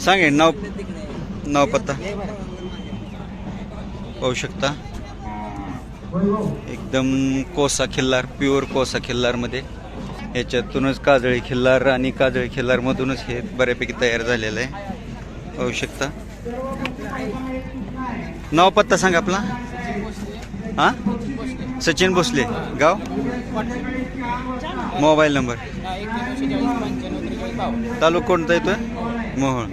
सांगेन नाव नाव पत्ता. पाहू शकता. एकदम कोसा खिल्लार प्युअर कोसा खिल्लारमध्ये. याच्यातूनच काजळी खिल्लार आणि काजळी खिल्लारमधूनच हे बऱ्यापैकी तयार झालेलं आहे. पाहू शकता. नाव पत्ता सांग आपला. हां? सचिन भोसले गाव? Mobile number. तालुका कोणता येतोय? मोहोळ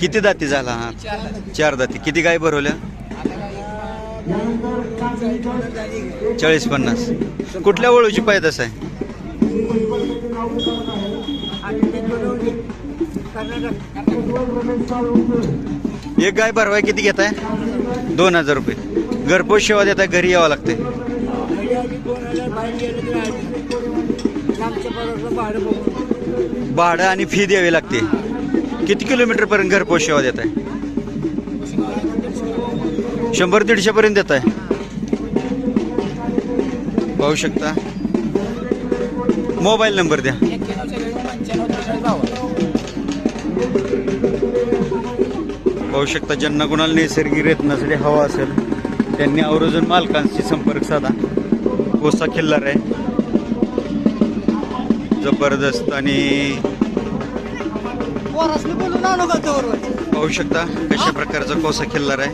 किती दाती झाला हा? चार दाती. किती गाय भरवल्या? चाळीस पन्नास. कुठल्या वळूची पायदास आहे? एक गाय भरवाय किती घेताय? दोन हजार रुपये. घरपोच सेवा देताय घरी यावं लागते भाडं आणि फी द्यावी लागते. किती किलोमीटर पर्यंत घरपोच सेवा देताय? शंभर दीडशे पर्यंत देताय. पाहू शकता. मोबाईल नंबर द्या. पाहू शकता ज्यांना कोणाला नैसर्गिक रेतनासाठी हवा असेल त्यांनी आवर्जून मालकांशी संपर्क साधा. कोसा खिल्लार आहे. जबरदस्त आणि पाहू शकता कशा प्रकारचा कोसा खिल्लार आहे.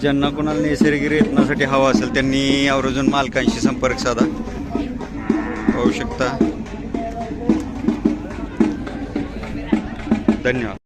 ज्यांना कोणाला नैसर्गिक रेतनासाठी हवा असेल त्यांनी आवर्जून मालकांशी संपर्क साधा. पाहू शकता. धन्यवाद.